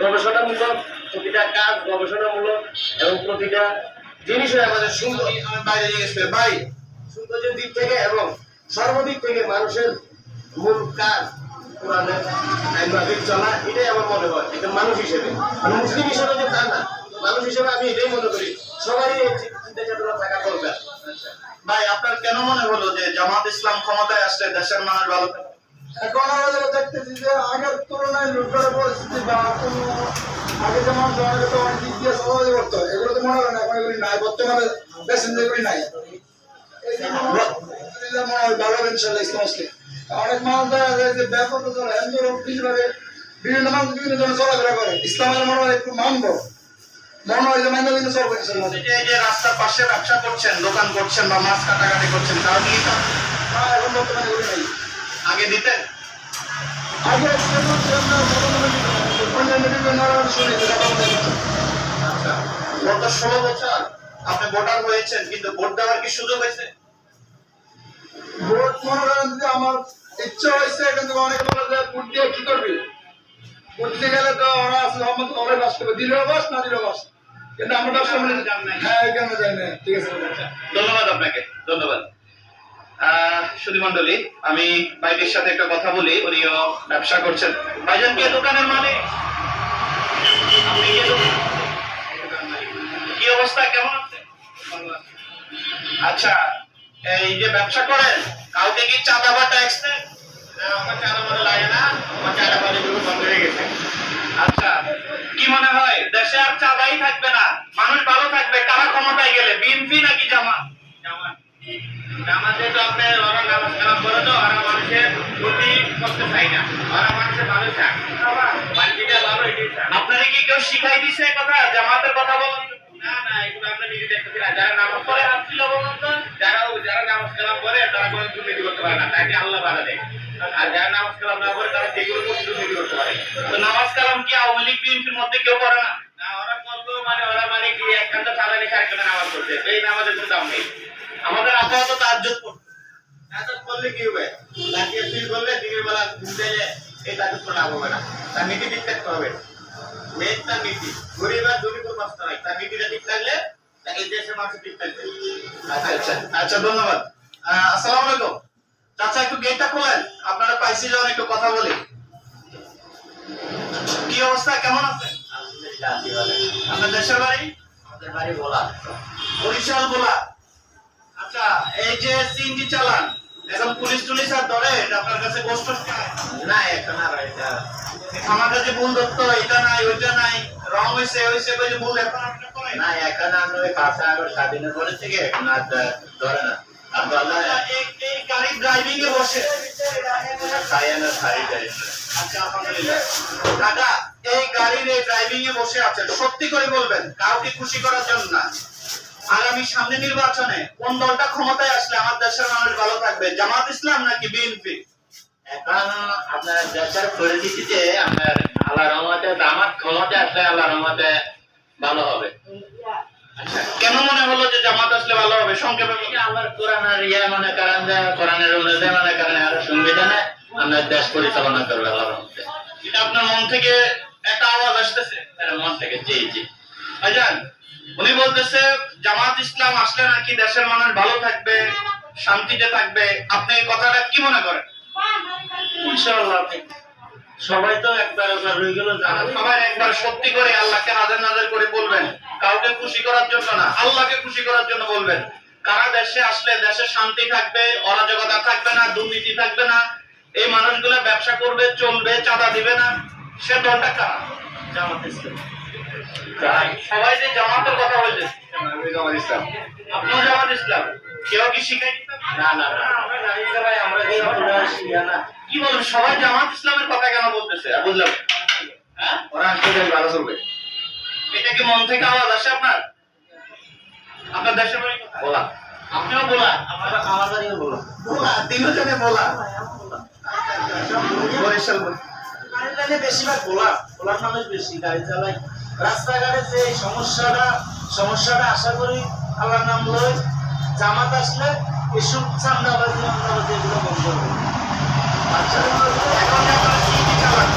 গবেষণামূলক, প্রতিটা কাজ গবেষণামূলক এবং প্রতিটা জিনিসই আমাদের সুন্দর। বাইরে ভাই, সৌন্দর্যের দিক থেকে এবং সর্বদিক থেকে মানুষের মূল কাজ মনে একজন মানুষ হিসেবে। মুসলিম হিসেবে যে তা না, মানুষ হিসেবে আমি এটাই করি, সবারই চিন্তা চেতনা থাকা দরকার। ভাই, আপনার কেন মনে হলো যে জামাত ইসলাম ক্ষমতায় আসলে দেশের মানুষ ভালো থাকবে? এখন আমাদের দেখতেছি যে আগের তুলনায় লুটপাট পরিস্থিতি বা কোনো আগে যেমন জনগণ তো অনেক সহজে করতো এগুলো তো মনে হয় না এখন এগুলি নাই বর্তমানে যেগুলি নাই। মনে হয় ভালো ইনশাল্লাহ ইসলাম অনেক মানুষ দেখা যায় যে ব্যাপক হিন্দু বিভিন্নভাবে বিভিন্ন মানুষ বিভিন্ন ধরনের চলাফেরা করে। ইসলামের মনে হয় একটু মানবো। মনে হয় যে মাইনে দিনে চলবে যে রাস্তার পাশে ব্যবসা করছেন দোকান করছেন বা মাছ কাটাকাটি করছেন তারা কি তা- না এখন বর্তমানে এগুলি নাই। আগে দিতেন? আগে। আচ্ছা গত ষোলো বছর আপনি ভোটার হয়েছেন কিন্তু ভোট দেওয়ার কি সুযোগ হয়েছে? ভোট মনে করেন যে আমার ইচ্ছা হয়েছে কিন্তু অনেকে বলে যে ভোট দিয়ে কি করবি? ভোট দিতে গেলে তো ওরা আসলে আমার ওরাই বাস করবে। দিলেও বাস না দিলেও বাস? কিন্তু আমরা হ্যাঁ কেন যাই না? ঠিক আছে। ধন্যবাদ আপনাকে ধন্যবাদ। আহ আমি ভাইদের সাথে একটা কথা বলি, উনিও ব্যবসা করছেন। ভাইজান, কে দোকানের আপনি কে অবস্থা? কেমন আচ্ছা এই যে ব্যবসা করেন, কাউকে কি চাঁদা বা ট্যাক্স দেন? আমার চাঁদা মনে লাগে না, আমার চাঁদা বাড়ি বন্ধ হয়ে গেছে আচ্ছা কি মনে হয় দেশে আর চাঁদাই থাকবে না মানুষ ভালো থাকবে কারা ক্ষমতায় গেলে বিএনপি নাকি জামাত জামাত জামাতে তো ওরা নামাজ কালাম করে তো ওরা মানুষের ক্ষতি করতে চাই না ওরা মানুষের ভালো চায়। বাকিটা ভালো এটাই চায়। আপনারা কি কেউ শিখাই দিছে কথা? জামাতের কথা বলুন না না এগুলো আমরা নিজে দেখতেছি যারা নামাজ পড়ে হাত বলুন তো যারা যারা নামাজ কালাম করে তারা কোনো দুর্নীতি করতে পারে না। তাকে আল্লাহ বাধা দেয়। আর যারা নামাজ কালাম না করে তারা যেগুলো দুর্নীতি করতে পারে। তো নামাজ কালাম কি আওয়ামী লীগ বিএনপির মধ্যে কেউ করে না? ওরা করল মানে ওরা মানে কি একখানটা চাঁদা নিয়ে নামাজ এই নামাজের কোনো দাম নেই। আমাদের আপাতত তাজ্জুদ করতে তাজ্জুদ করলে কি হবে? লাঠিয়ে তুই করলে দিনের বেলা ঘুরতে গেলে এই তাজ্জুদ করা হবে না। তার নীতি ঠিক থাকতে হবে। মেন তার নীতি। গরিব আর দরিদ্র বাঁচতে তার নীতিটা ঠিক থাকলে এই দেশের মানুষ ঠিক থাকবে। আচ্ছা আচ্ছা। আচ্ছা ধন্যবাদ। আসসালামু আলাইকুম। চাচা একটু গেটটা খোলেন। আপনারা পাইছি যখন একটু কথা বলি। কি অবস্থা? কেমন আছেন? আপনার দেশের বাড়ি? আমাদের বাড়ি বলা বরিশাল বলা আচ্ছা এই যে সিএনজি চালান এখন পুলিশ টুলিশ আর ধরে আপনার কাছে গোষ্ঠ না এখন আর এটা আমার কাছে ভুল ধরতো এটা নাই ওইটা নাই রং হয়েছে হয়েছে বলে ভুল এখন না এখন আমরা ওই কাঁচা আগর স্বাধীনের পরে থেকে এখন আর ধরে না। আর বলা এই এই গাড়ি ড্রাইভিং এ বসে সায়ানা শাড়ি টাড়ি আলহামদুলিল্লাহ। দাদা এই গাড়ির ড্রাইভিং এ বসে আছেন সত্যি করে বলবেন কাউকে খুশি করার জন্য না। আগামী সামনে নির্বাচনে কোন দলটা ক্ষমতায় আসলে আমার দেশের মানুষ ভালো থাকবে? জামাত ইসলাম নাকি বিএনপি এখন আপনার দেশের পরিস্থিতিতে আপনার আল্লাহ রহমতে ক্ষমতা আসলে আল্লাহ রহমতে ভালো হবে। আচ্ছা কেন মনে হলো যে জামাত আসলে ভালো হবে? সংক্ষেপে আমার কোরআনের ইয়ে মনে করেন যে কোরআনের অনুযায়ী মনে করেন আর সংবিধানে আমরা দেশ পরিচালনা করবে আল্লাহ রহমতে। এটা আপনার মন থেকে একটা আওয়াজ আসতেছে? মন থেকে জি জি। ভাইজান উনি বলতেছে জামাত ইসলাম আসলে নাকি দেশের মানুষ ভালো থাকবে শান্তিতে থাকবে? আপনি এই কথাটা কি মনে করেন? ইনশাআল্লাহ সবাই তো একবার একবার রয়ে গেল সবাই একবার সত্যি করে আল্লাহকে নাজার নাজার করে বলবেন। কাউকে খুশি করার জন্য না আল্লাহকে খুশি করার জন্য বলবেন। কারা দেশে আসলে দেশে শান্তি থাকবে অরাজকতা থাকবে না দুর্নীতি থাকবে না এই মানুষগুলো ব্যবসা করবে চলবে চাঁদা দিবে না সে দলটা কারা? জামাত ইসলাম। সবাই যে জামাতের কথা বলছে। জামাত ইসলাম আপনিও জামাত ইসলাম। কেউ কি শিখাই না না না। আমরা গাড়ি চালাই আমরা কি পুরো শিয়া না। কি বলবেন সবাই জামাত ইসলামের কথা কেন বলতেছে? বুঝলাম। হ্যাঁ? ওরা আসলে ভালো চলবে। এটা কি মন থেকে আওয়াজ আসে আপনার? আপনার দেশের বাড়ি বলা। আপনিও বলা। বলা। তিনজনে বলা। বরিশাল বলা। বেশিরভাগ গোলা গোলার মানুষ বেশি গাড়ি চালায় রাস্তাঘাটে যে সমস্যাটা সমস্যাটা আশা করি আল্লাহর নাম লই জামাত আসলে এসব চান্দাবাজি আমদাবাজি এগুলো বন্ধ হবে আচ্ছা এখন এখন চালান,